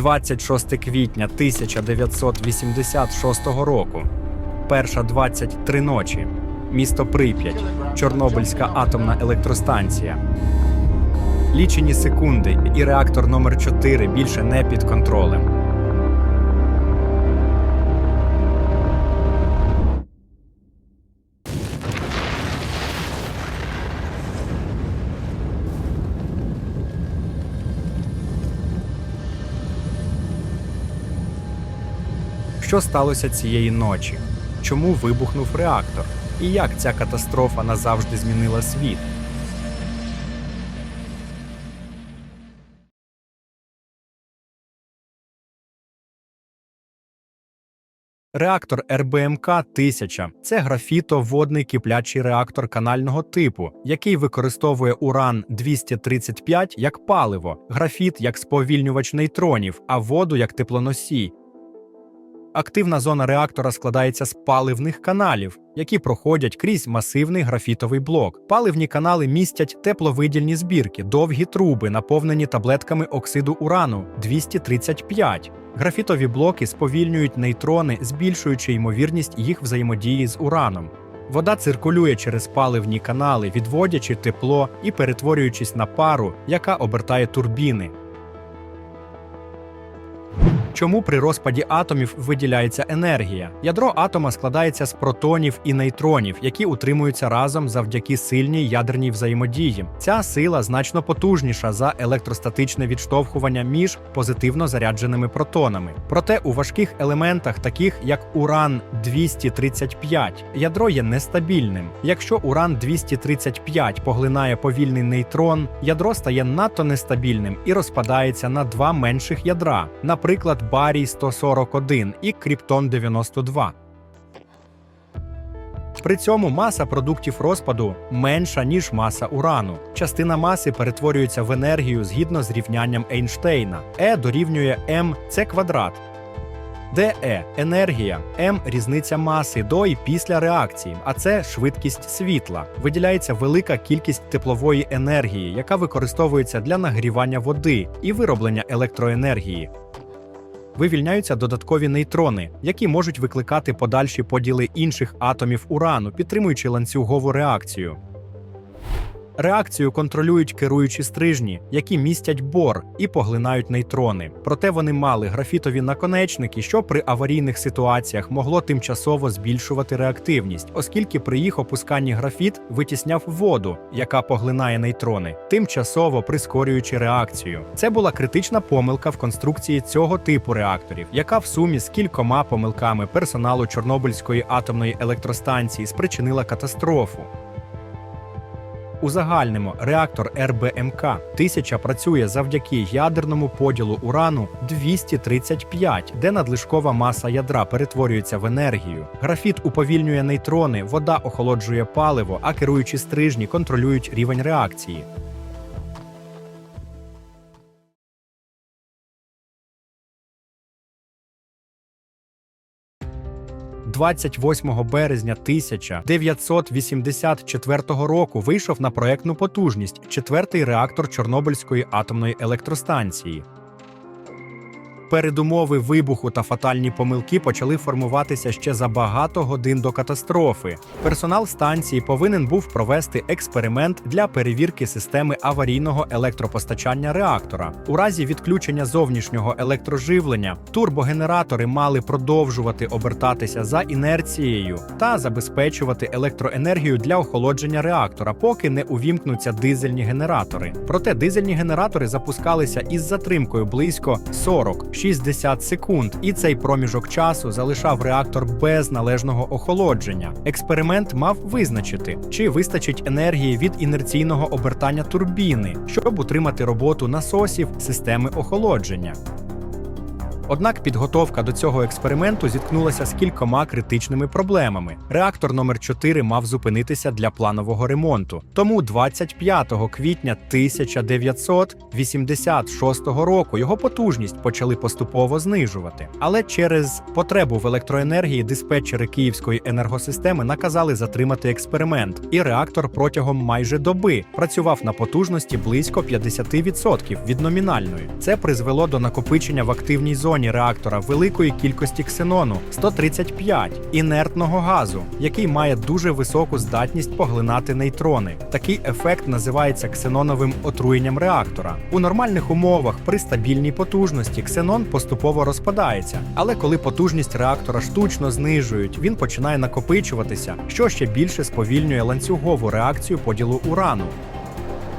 26 квітня 1986 року. Перша 23 ночі. Місто Прип'ять. Чорнобильська атомна електростанція. Лічені секунди, і реактор номер 4 більше не під контролем. Що сталося цієї ночі? Чому вибухнув реактор? І як ця катастрофа назавжди змінила світ? Реактор РБМК 1000 – це графітоводний киплячий реактор канального типу, який використовує уран 235 як паливо, графіт як сповільнювач нейтронів, а воду як теплоносій. Активна зона реактора складається з паливних каналів, які проходять крізь масивний графітовий блок. Паливні канали містять тепловидільні збірки, довгі труби, наповнені таблетками оксиду урану 235. Графітові блоки сповільнюють нейтрони, збільшуючи ймовірність їх взаємодії з ураном. Вода циркулює через паливні канали, відводячи тепло і перетворюючись на пару, яка обертає турбіни. Чому при розпаді атомів виділяється енергія? Ядро атома складається з протонів і нейтронів, які утримуються разом завдяки сильній ядерній взаємодії. Ця сила значно потужніша за електростатичне відштовхування між позитивно зарядженими протонами. Проте у важких елементах, таких як уран 235, ядро є нестабільним. Якщо уран 235 поглинає повільний нейтрон, ядро стає надто нестабільним і розпадається на два менших ядра, наприклад, барій 141 і кріптон 92. При цьому маса продуктів розпаду менша, ніж маса урану. Частина маси перетворюється в енергію згідно з рівнянням Ейнштейна. Е дорівнює МЦ квадрат. де Е енергія, М різниця маси до і після реакції, а це швидкість світла. Виділяється велика кількість теплової енергії, яка використовується для нагрівання води і вироблення електроенергії. Вивільняються додаткові нейтрони, які можуть викликати подальші поділи інших атомів урану, підтримуючи ланцюгову реакцію. Реакцію контролюють керуючі стрижні, які містять бор і поглинають нейтрони. Проте вони мали графітові наконечники, що при аварійних ситуаціях могло тимчасово збільшувати реактивність, оскільки при їх опусканні графіт витісняв воду, яка поглинає нейтрони, тимчасово прискорюючи реакцію. Це була критична помилка в конструкції цього типу реакторів, яка в сумі з кількома помилками персоналу Чорнобильської атомної електростанції спричинила катастрофу. Узагальнимо, реактор РБМК 1000 працює завдяки ядерному поділу урану 235, де надлишкова маса ядра перетворюється в енергію. Графіт уповільнює нейтрони, вода охолоджує паливо, а керуючі стрижні контролюють рівень реакції. – 28 березня 1984 року вийшов на проектну потужність четвертий реактор Чорнобильської атомної електростанції. Передумови вибуху та фатальні помилки почали формуватися ще за багато годин до катастрофи. Персонал станції повинен був провести експеримент для перевірки системи аварійного електропостачання реактора. У разі відключення зовнішнього електроживлення турбогенератори мали продовжувати обертатися за інерцією та забезпечувати електроенергію для охолодження реактора, поки не увімкнуться дизельні генератори. Проте дизельні генератори запускалися із затримкою близько 40-60 секунд, і цей проміжок часу залишав реактор без належного охолодження. Експеримент мав визначити, чи вистачить енергії від інерційного обертання турбіни, щоб утримати роботу насосів системи охолодження. Однак підготовка до цього експерименту зіткнулася з кількома критичними проблемами. Реактор номер 4 мав зупинитися для планового ремонту. Тому 25 квітня 1986 року його потужність почали поступово знижувати. Але через потребу в електроенергії диспетчери Київської енергосистеми наказали затримати експеримент, і реактор протягом майже доби працював на потужності близько 50% від номінальної. Це призвело до накопичення в активній зоні реактора великої кількості ксенону 135 інертного газу, який має дуже високу здатність поглинати нейтрони. Такий ефект називається ксеноновим отруєнням реактора. У нормальних умовах при стабільній потужності ксенон поступово розпадається, але коли потужність реактора штучно знижують, він починає накопичуватися, що ще більше сповільнює ланцюгову реакцію поділу урану.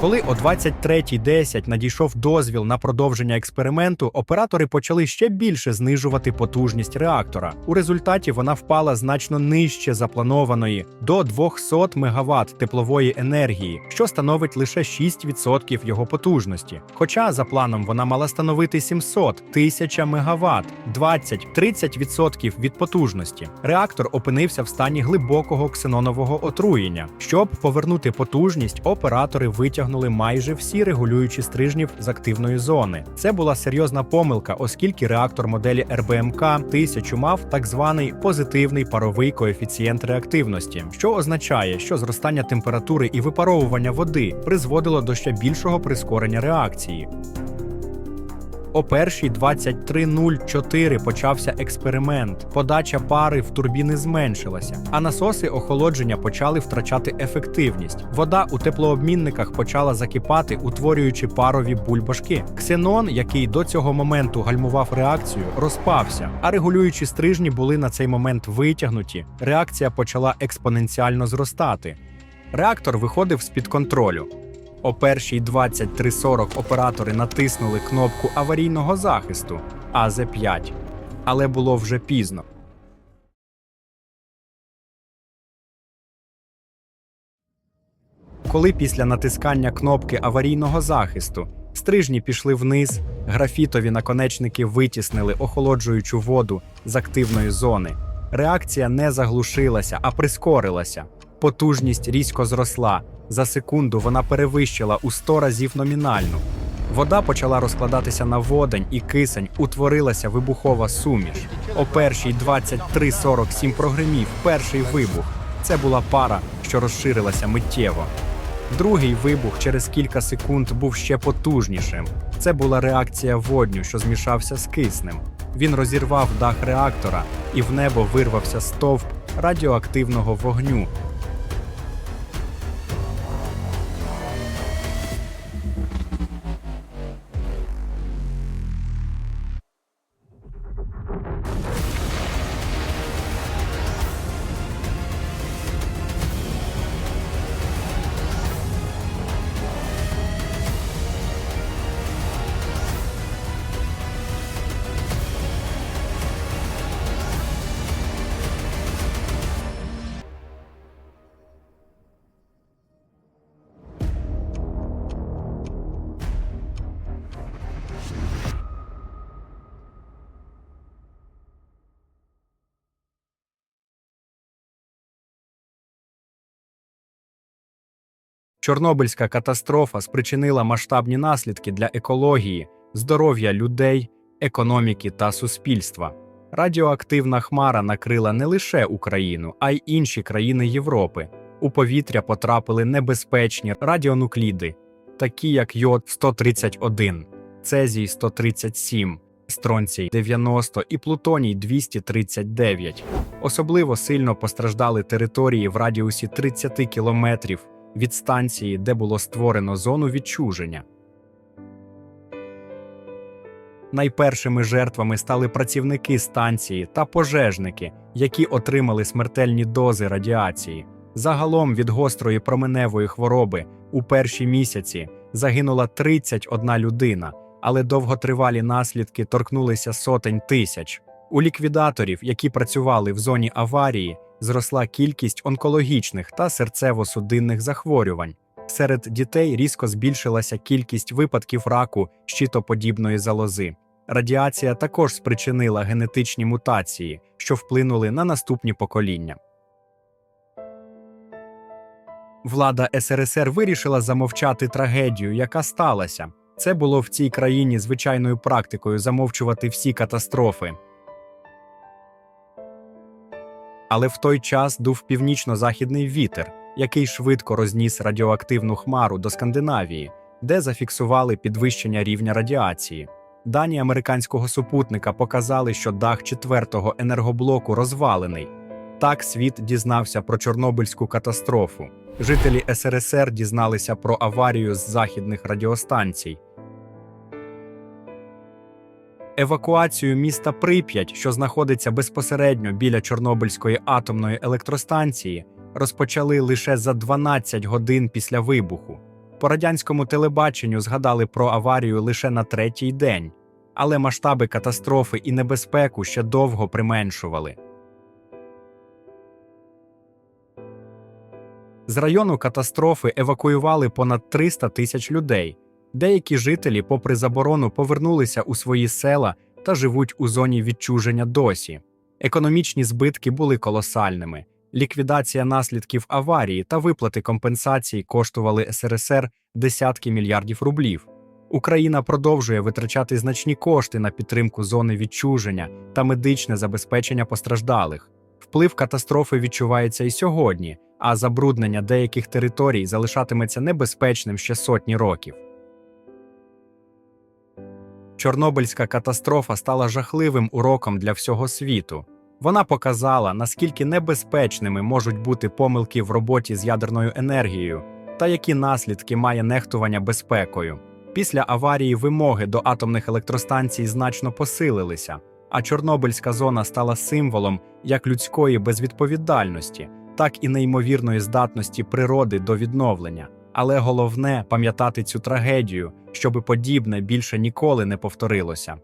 Коли о 23.10 надійшов дозвіл на продовження експерименту, оператори почали ще більше знижувати потужність реактора. У результаті вона впала значно нижче запланованої до 200 МВт теплової енергії, що становить лише 6% його потужності. Хоча за планом вона мала становити 700 1000 МВт, 20-30% від потужності. Реактор опинився в стані глибокого ксенонового отруєння. Щоб повернути потужність, оператори витягнули майже всі регулюючі стрижнів з активної зони. Це була серйозна помилка, оскільки реактор моделі РБМК 1000 мав так званий позитивний паровий коефіцієнт реактивності, що означає, що зростання температури і випаровування води призводило до ще більшого прискорення реакції. О першій 23.04 почався експеримент. Подача пари в турбіни зменшилася, а насоси охолодження почали втрачати ефективність. Вода у теплообмінниках почала закипати, утворюючи парові бульбашки. Ксенон, який до цього моменту гальмував реакцію, розпався, а регулюючі стрижні були на цей момент витягнуті. Реакція почала експоненціально зростати. Реактор виходив з-під контролю. О першій 23.40 оператори натиснули кнопку аварійного захисту АЗ-5, але було вже пізно. Коли після натискання кнопки аварійного захисту стрижні пішли вниз, графітові наконечники витіснили охолоджуючу воду з активної зони. Реакція не заглушилася, а прискорилася. Потужність різко зросла. За секунду вона перевищила у 100 разів номінальну. Вода почала розкладатися на водень і кисень, утворилася вибухова суміш. О першій 23.47 прогримів перший вибух. Це була пара, що розширилася миттєво. Другий вибух через кілька секунд був ще потужнішим. Це була реакція водню, що змішався з киснем. Він розірвав дах реактора, і в небо вирвався стовп радіоактивного вогню, Чорнобильська катастрофа спричинила масштабні наслідки для екології, здоров'я людей, економіки та суспільства. Радіоактивна хмара накрила не лише Україну, а й інші країни Європи. У повітря потрапили небезпечні радіонукліди, такі як йод 131, цезій 137, стронцій 90 і плутоній 239. Особливо сильно постраждали території в радіусі 30 кілометрів від станції, де було створено зону відчуження. Найпершими жертвами стали працівники станції та пожежники, які отримали смертельні дози радіації. Загалом від гострої променевої хвороби у перші місяці загинула 31 людина, але довготривалі наслідки торкнулися сотень тисяч. У ліквідаторів, які працювали в зоні аварії, зросла кількість онкологічних та серцево-судинних захворювань. Серед дітей різко збільшилася кількість випадків раку щитоподібної залози. Радіація також спричинила генетичні мутації, що вплинули на наступні покоління. Влада СРСР вирішила замовчати трагедію, яка сталася. Це було в цій країні звичайною практикою замовчувати всі катастрофи. Але в той час дув північно-західний вітер, який швидко розніс радіоактивну хмару до Скандинавії, де зафіксували підвищення рівня радіації. Дані американського супутника показали, що дах четвертого енергоблоку розвалений. Так світ дізнався про Чорнобильську катастрофу. Жителі СРСР дізналися про аварію з західних радіостанцій. Евакуацію міста Прип'ять, що знаходиться безпосередньо біля Чорнобильської атомної електростанції, розпочали лише за 12 годин після вибуху. По радянському телебаченню згадали про аварію лише на третій день, але масштаби катастрофи і небезпеку ще довго применшували. З району катастрофи евакуювали понад 300 тисяч людей. Деякі жителі, попри заборону, повернулися у свої села та живуть у зоні відчуження досі. Економічні збитки були колосальними. Ліквідація наслідків аварії та виплати компенсацій коштували СРСР десятки мільярдів рублів. Україна продовжує витрачати значні кошти на підтримку зони відчуження та медичне забезпечення постраждалих. Вплив катастрофи відчувається і сьогодні, а забруднення деяких територій залишатиметься небезпечним ще сотні років. Чорнобильська катастрофа стала жахливим уроком для всього світу. Вона показала, наскільки небезпечними можуть бути помилки в роботі з ядерною енергією та які наслідки має нехтування безпекою. Після аварії вимоги до атомних електростанцій значно посилилися, а Чорнобильська зона стала символом як людської безвідповідальності, так і неймовірної здатності природи до відновлення. Але головне пам'ятати цю трагедію, щоби подібне більше ніколи не повторилося.